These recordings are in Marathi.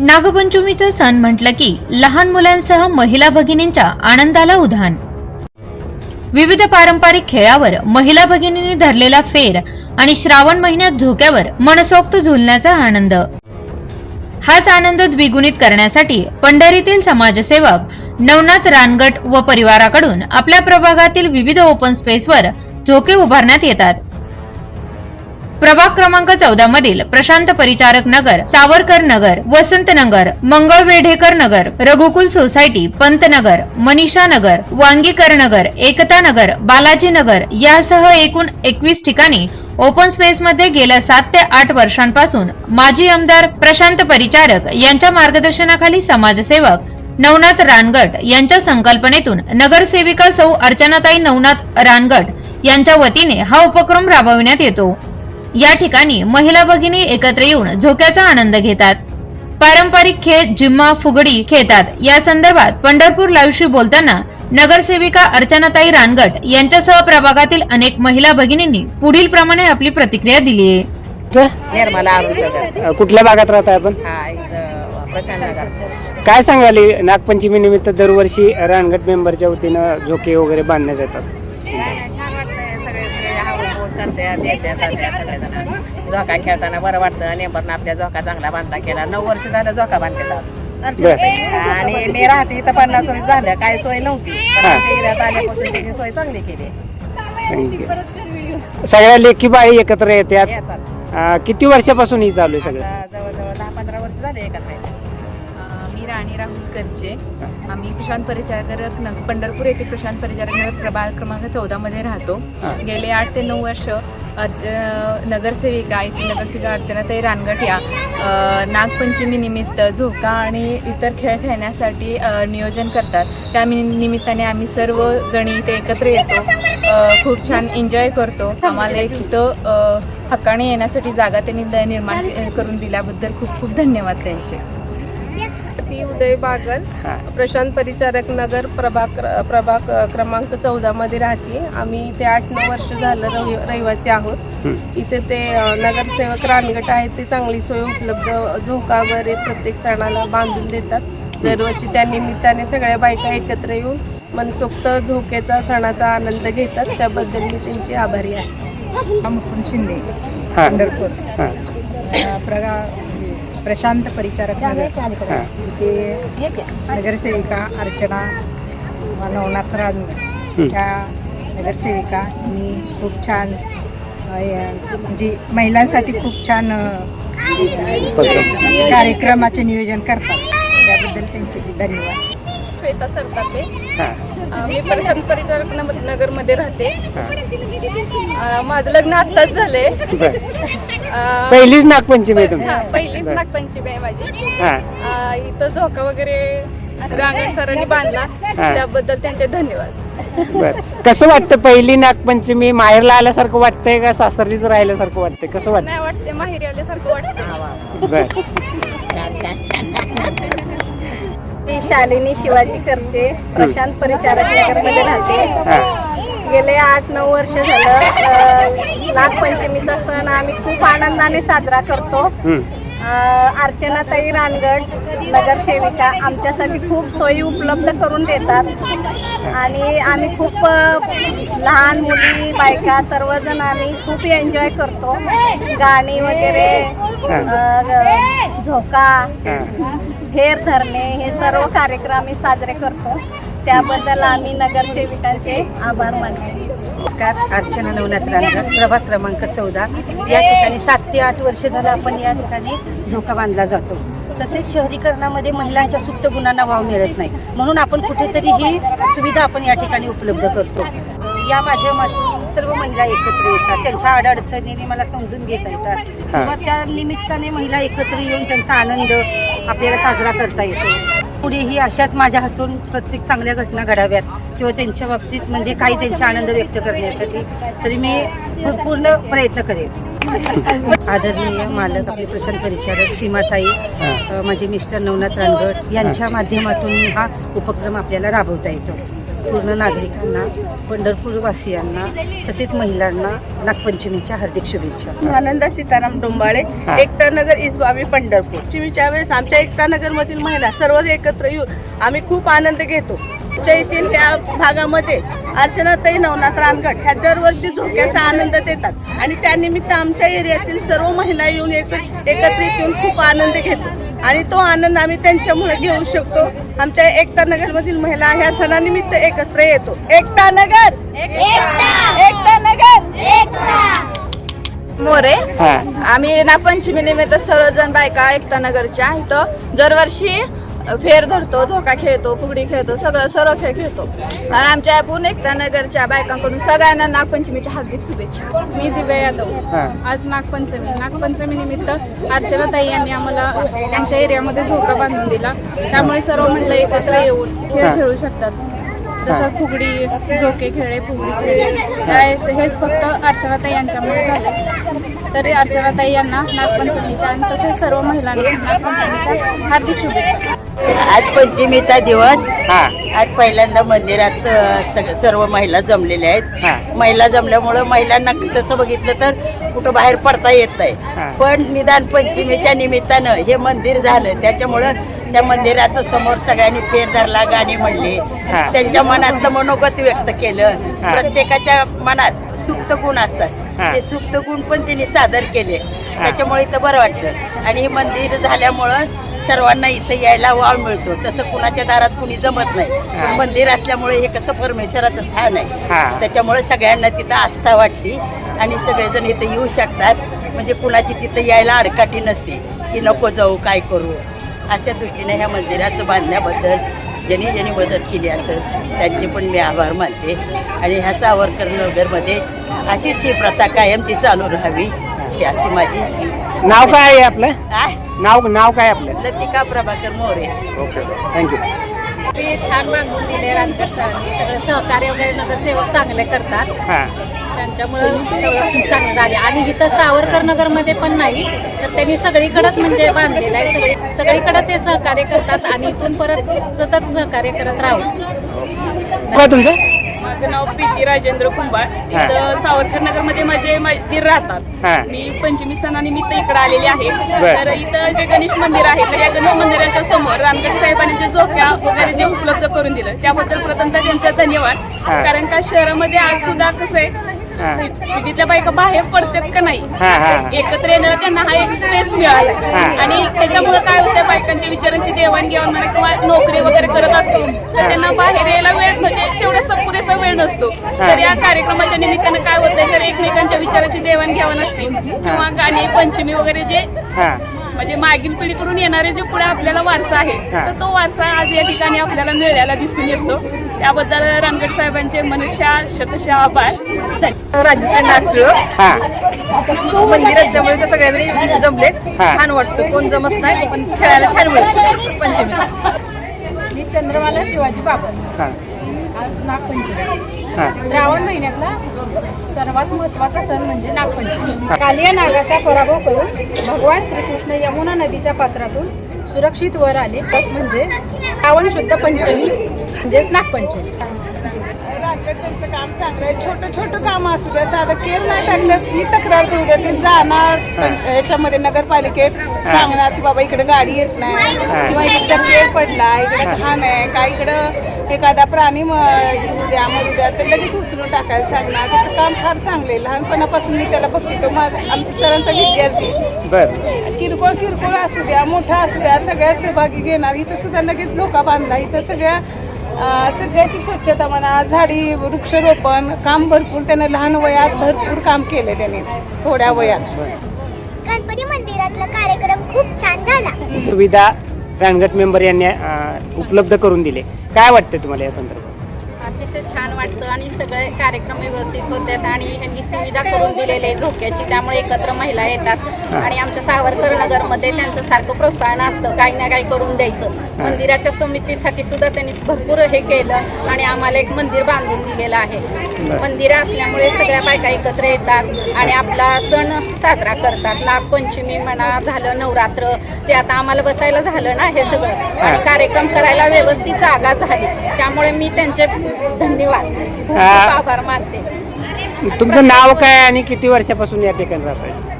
नागपंचमीचा सण म्हटलं की लहान मुलांसह महिला भगिनींच्या आनंदाला उधाण. विविध पारंपरिक खेळावर महिला भगिनींनी धरलेला फेर आणि श्रावण महिन्यात झोक्यावर मनसोक्त झुलण्याचा आनंद. हाच आनंद द्विगुणित करण्यासाठी पंढरीतील समाजसेवक नवनाथ रानगट व परिवाराकडून आपल्या प्रभागातील विविध ओपन स्पेसवर झोके उभारण्यात येतात. प्रभाग क्रमांक चौदा मधील प्रशांत परिचारक नगर सावरकर नगर वसंत नगर मंगळ वेढेकर नगर रघुकुल सोसायटी पंतनगर मनीषा नगर वांगीकर नगर एकता नगर बालाजी नगर यासह एकूण एकवीस ठिकाणी ओपन स्पेसमध्ये गेल्या सात ते आठ वर्षांपासून माजी आमदार प्रशांत परिचारक यांच्या मार्गदर्शनाखाली समाजसेवक नवनाथ रानगट यांच्या संकल्पनेतून नगरसेविका सौ अर्चनाताई नवनाथ रानगट यांच्या वतीने हा उपक्रम राबविण्यात येतो. या ठिकाणी महिला भगिनी एकत्र येऊन झोक्याचा आनंद घेतात. पारंपरिक खेळ जिम्मा फुगडी खेळतात. या संदर्भात पंढरपूर लाईव्हशी बोलताना नगरसेविका अर्चनाताई रानगट यांच्यासह प्रभागातील अनेक महिला भगिनींनी पुढील प्रमाणे आपली प्रतिक्रिया दिली आहे. निर्मला अरुण अ, कुठल्या भागात राहताय आपण? हा इथं प्रशांत नगर. काय सांगाल हे नागपंचमी निमित्त दरवर्षी रानगट मेंबरच्या वतीनं झोके वगैरे बांधण्यात येतात छान वाटतंय सगळे सगळे सगळेजण झोका खेळताना बरं वाटतं. नेंबरनं आपल्या झोका चांगला बांधता केला नऊ वर्ष झालं झोका बर. आणि मी राहते इथं पन्नास वर्ष झालं. काय सोय नव्हती. पण आल्यापासून त्याची सोय चांगली केली. सगळ्या लेखी बाई एकत्र येतात. येतात. अ, किती वर्षापासून ही चालू आहे सगळं? आता जवळजवळ दहा पंधरा वर्ष झाले एकत्र येतात. अ, मी राणी राहुल करचे प्रशांत परिचारक नग पंढरपूर येथे प्रशांत परिचारक नगर प्रभाग क्रमांक चौदामध्ये राहतो. गेले आठ ते नऊ वर्ष अर्ज नगरसेविका इथे नगरसेविका अर्चनाताई रानगट या अ, नागपंचमी निमित्त झोका आणि इतर खेळ खेळण्यासाठी नियोजन करतात. त्या निमित्ताने आम्ही सर्व जणी इथे एकत्र येतो. खूप छान एन्जॉय करतो. आम्हाला एक इथं अ, हक्काने येण्यासाठी जागा त्यांनी निर्माण करून दिल्याबद्दल खूप खूप धन्यवाद त्यांचे. ती उदय बागल हा. प्रशांत परिचारक नगर प्रभाग प्रभाग क्रमांक चौदामध्ये राहते. आम्ही इथे आठ नऊ वर्ष झालं रहि रहिवासी आहोत. हं. इथे ते अ, नगरसेवक रानगट आहेत ते चांगली सोय उपलब्ध झोका वगैरे प्रत्येक सणाला बांधून देतात. दरवर्षी त्या निमित्ताने सगळ्या बायका एकत्र येऊन मनसोक्त झोक्याचा सणाचा आनंद घेतात. त्याबद्दल मी त्यांची आभारी आहे. शिंदे हा. हा. प्रगा प्रशांत परिचारक नगर. हा. इथे नगरसेविका अर्चना नवनाथ रान. त्या नगरसेविका मी खूप छान अ, या- म्हणजे महिलांसाठी खूप छान अ. कार्यक्रमाचे नियोजन करतात. त्याबद्दल त्यांचे धन्यवाद. श्वेता सरतापे हा. अ, मी प्रशांत परिचारक नम- नगरमध्ये राहते. हा. अ, माझं लग्न आत्ताच झालंय. बर. अ, पहिलीच नागपंचमी आहे तुमची. हा, पहिलीच बर. नागपंचमी आहे माझी हा. अ, इथं झोका वगैरे रांगण सरांनी बांधला. हा. त्याबद्दल त्यांचे धन्यवाद. बर. कसं वाटतं पहिली नागपंचमी? माहेरला आल्यासारखं वाटतंय का? सासरीच राहिल्यासारखं वाटतंय? कसं वाटतं नाही वाटते माहेरी आल्यासारखं वाटतं बर. मी शालिनी शिवाजी करचे प्रशांत परिचारक नगरमध्ये राहते. हा. गेले आठ नऊ वर्ष झालं अ, नागपंचमीचा सण आम्ही खूप आनंदाने साजरा करतो. अर्चना अर्चनाताई रानगड नगरसेविका आमच्यासाठी खूप सोयी उपलब्ध करून देतात. आणि आम्ही खूप लहान मुली बायका सर्वजण आम्ही खूप एन्जॉय करतो. गाणी वगैरे झोका हेर धरणे हे सर्व कार्यक्रम आम्ही साजरे करतो. त्याबद्दल आम्ही नगरसेविकांचे आभार मानतो. नमस्कार. अर्चना नवनाथ रानगर प्रभाग क्रमांक चौदा. या ठिकाणी सात ते आठ वर्ष झालं आपण या ठिकाणी झोका बांधला जातो. तसेच शहरीकरणामध्ये महिलांच्या सुप्त गुणांना वाव मिळत नाही. म्हणून आपण कुठेतरी ही सुविधा आपण या ठिकाणी उपलब्ध करतो. या माध्यमातून सर्व महिला एकत्र येतात. त्यांच्या अडअडचणीने मला समजून घेता येतात. किंवा त्या निमित्ताने महिला एकत्र येऊन त्यांचा आनंद आपल्याला साजरा करता येतो. पुढेही अशाच माझ्या हातून प्रत्येक चांगल्या घटना घडाव्यात. किंवा त्यांच्या बाबतीत म्हणजे काही त्यांचा आनंद व्यक्त करण्यासाठी. तरी मी पूर्ण प्रयत्न करेन. आदरणीय मालक आपले प्रशांत परिचारक सीमाताई माझे मिस्टर नवनाथ रानगड यांच्या माध्यमातून हा उपक्रम आपल्याला राबवता येतो. पूर्ण नागरिकांना पंढरपूरवासियांना तसेच महिलांना नागपंचमीच्या हार्दिक शुभेच्छा. आनंदा सीताराम डोंबाळे हा. एकता नगर इस्बावी पंढरपूर. चिमीच्या वेळेस आमच्या एकता नगर मधील महिला सर्व एकत्र येऊन आम्ही खूप आनंद घेतो. आमच्या येथील ह्या भागामध्ये अर्चनाताई नवनाथ रानगड ह्या दरवर्षी झोक्याचा आनंद देतात. आणि त्यानिमित्त आमच्या एरियातील सर्व महिला येऊन एक एकत्रित येऊन खूप आनंद घेतो आणि तो आनंद आम्ही त्यांच्यामुळे घेऊ शकतो. आमच्या एकता नगर मधील महिला ह्या सणानिमित्त एकत्र येतो. एकता नगर! एकता! नगर! मोरे हा. आम्ही नागपंचमी निमित्त सर्वजण बायका एकता नगरच्या इथं दरवर्षी फेर धरतो झोका खेळतो फुगडी खेळतो सगळं सर्व खेळ खेळतो. आणि आमच्या पूर्ण एकता नगरच्या बायकांकडून सगळ्यांना नागपंचमीच्या हार्दिक शुभेच्छा. मी दिव्या यादव. आज नागपंचमी. नागपंचमी निमित्त अर्चनाताई यांनी आम्हाला आमच्या एरियामध्ये झोका बांधून दिला. त्यामुळे सर्व महिला एकत्र येऊन खेळ हा. खेळू शकतात. जसं फुगडी झोके खेळले फुगडी खेळले त्यावेळेस हेच फक्त अर्चनाताई यांच्यामुळे झाले तरी अर्चनाताई यांना नागपंचमीच्या आणि तसेच सर्व महिलांना नागपंचमीच्या हार्दिक शुभेच्छा. आज पंचमीचा दिवस. हा. आज पहिल्यांदा मंदिरात अ, सग- सर्व महिला जमलेल्या हा. आहेत महिला जमल्यामुळं महिलांना तसं बघितलं तर कुठं बाहेर पडता येत हा. नाही पण निदान पंचमीच्या निमित्तानं हे मंदिर झालं. त्याच्यामुळं त्या मंदिराचं समोर सगळ्यांनी फेर धरला गाणी म्हणली. हा. त्यांच्या मनातलं मनोगत व्यक्त केलं. हा. प्रत्येकाच्या मनात सुप्त गुण असतात. हा. ते सुप्त गुण पण त्यांनी सादर केले. त्याच्यामुळे इथं बरं वाटतं. आणि हे मंदिर झाल्यामुळं सर्वांना इथं यायला वाव मिळतो. तसं कुणाच्या दारात कुणी जमत. नाही. मंदिर असल्यामुळे हे कसं परमेश्वराचं स्थान आहे. त्याच्यामुळे सगळ्यांना तिथं आस्था वाटते आणि सगळेजण इथं येऊ शकतात. म्हणजे कुणाची तिथं यायला अडकाठी नसते की नको जाऊ काय करू. अशा दृष्टीने ह्या मंदिराचं बांधण्याबद्दल ज्यांनी ज्यांनी मदत केली असेल त्यांचे पण मी आभार मानते. आणि ह्या सावरकर नगरमध्ये अशीच ही प्रथा कायमची चालू राहावी ही अशी माझी नाव काय आहे आपलं? काय नाव नाव काय आपलं? Latika Prabhakar More. Okay thank you ते छान बांधून दिले रानकर सरांनी सगळं सहकार्य वगैरे नगरसेवक चांगले करतात. हा. त्यांच्यामुळं सगळं खूप चांगलं झाले. आणि इथं सावरकर नगरमध्ये पण नाही तर त्यांनी सगळीकडंच म्हणजे बांधलेलं आहे. सगळी सगळीकडं ते सहकार्य करतात आणि इथून परत सतत सहकार्य करत राहू. काय तुमचं? माझं नाव प्रीती राजेंद्र कुंभार. इथं सावरकर नगरमध्ये माझे मंदिर राहतात. मी पंचमी सणानिमित्त इकडे आलेले आहे बर. तर इथं जे गणेश मंदिर आहे तर या गणेश मंदिराच्या समोर रामगड साहेबांनी जे झोक्या वगैरे जे उपलब्ध करून दिलं त्याबद्दल प्रथमतः त्यांचा धन्यवाद हा. कारण का शहरामध्ये आज सुद्धा कसं आहे हा. सिटीतल्या बायका बाहेर पडतात का नाही हा, हा, हा. एकत्र येणारा त्यांना हा एक स्पेस मिळाला. हा. आणि त्याच्यामुळे काय होतं बायकांच्या विचारांची देवाणघेवाण म्हणा किंवा नोकरी वगैरे करत असतो तर त्यांना बाहेर यायला वेळ म्हणजे तेवढा पुरेसा वेळ नसतो. तर या कार्यक्रमाच्या निमित्तानं काय होतंय तर एकमेकांच्या विचाराची देवाणघेवाण असते. किंवा गाणी पंचमी वगैरे जे हा. म्हणजे मागील पिढीकडून येणारे जे पुढे आपल्याला वारसा आहे हा. तर तो वारसा आज या ठिकाणी आपल्याला मिळायला दिसून येतो. त्याबद्दल रामगड साहेबांचे मनुष्या शतशा आभार. राजस्थान नाट्य. मंदिर असल्यामुळे तर सगळ्यांनी जमले. छान वाटतं. कोण जमत नाही पण खेळायला छान मिळतं. पंचमी. मी चंद्रमाला शिवाजी बाबर हा. आज नागपंचमी. हा. श्रावण महिन्यातला सर्वात महत्त्वाचा सण म्हणजे नागपंचमी. कालिया नागाचा पराभव करून भगवान श्रीकृष्ण यमुना नदीच्या पात्रातून सुरक्षित वर आले. बस म्हणजे श्रावण शुद्ध पंचमी म्हणजेच नागपंचमी. त्यांचं काम चांगलं आहे छोटं छोटं काम असू द्या. साधं केर नाही टाकलं ही तक्रार करू द्या. ते जाणार पण ह्याच्यामध्ये नगरपालिकेत सांगणार की बाबा इकडे गाडी येत नाही किंवा इकडे केर पडला इकडे घाण आहे का इकडं एखादा प्राणी द्या मरू द्या तर लगेच उचलून टाकायला सांगणार. त्याचं काम फार चांगलं आहे. लहानपणापासून मी त्याला बघते तो माझा आमच्या सरांचा विद्यार्थी. बर. किरकोळ किरकोळ असू द्या मोठा असू द्या सगळ्या सहभागी घेणार. इथं सुद्धा लगेच झोका बांधला इथं सगळ्या अं, सगळ्याची स्वच्छता म्हणा झाडी वृक्षारोपण काम भरपूर त्यानं लहान वयात भरपूर काम केले त्याने थोड्या वयात. गणपती मंदिरातला कार्यक्रम खूप छान झाला. सुविधा रानगट मेंबर यांनी उपलब्ध करून दिले. काय वाटतं तुम्हाला या संदर्भात? अतिशय छान वाटतं आणि सगळे कार्यक्रम व्यवस्थित होतात आणि ह्यांनी सुविधा करून दिलेली आहे झोक्याची त्यामुळे एकत्र महिला येतात. आणि आमच्या सावरकर नगरमध्ये त्यांचं सारखं प्रोत्साहन असतं काही ना काही करून द्यायचं. मंदिराच्या समितीसाठी सुद्धा त्यांनी भरपूर हे केलं आणि आम्हाला एक मंदिर बांधून दिलेलं आहे. मंदिरं असल्यामुळे सगळ्या बायका एकत्र येतात आणि आपला सण साजरा करतात. नागपंचमी म्हणा झालं नवरात्र ते आता आम्हाला बसायला झालं ना हे सगळं. आणि कार्यक्रम करायला व्यवस्थित जागा झाली. त्यामुळे मी त्यांचे धन्यवाद. खूप हा. आभार मानते. तुमचं नाव काय आणि किती वर्षापासून या ठिकाणी राहत आहे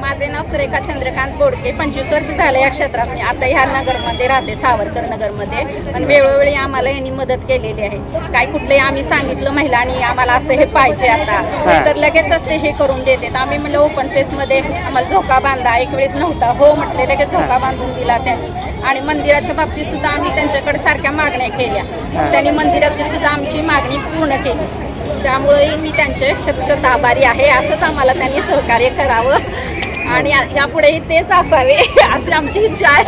माझे नाव सुरेखा चंद्रकांत बोडके. पंचवीस वर्ष झाले या क्षेत्रात मी आता ह्या नगरमध्ये राहते सावरकर नगरमध्ये. पण वेळोवेळी आम्हाला यांनी मदत केलेली आहे. काय कुठलंही आम्ही सांगितलं महिलांनी आम्हाला असं हे पाहिजे आता. तर लगेचच ते हे करून देतात आम्ही म्हणलं ओपन पेसमध्ये आम्हाला झोका बांधा. एक वेळेस नव्हता. हो म्हटले लगेच झोका बांधून दिला त्यांनी. आणि मंदिराच्या बाबतीत सुद्धा आम्ही त्यांच्याकडे सारख्या मागण्या केल्या. त्यांनी मंदिराची सुद्धा आमची मागणी पूर्ण केली. त्यामुळे मी त्यांचे शतशत आभारी आहे. असंच आम्हाला त्यांनी सहकार्य करावं. आणि यापुढेही तेच असावे अशी आमची इच्छा आहे.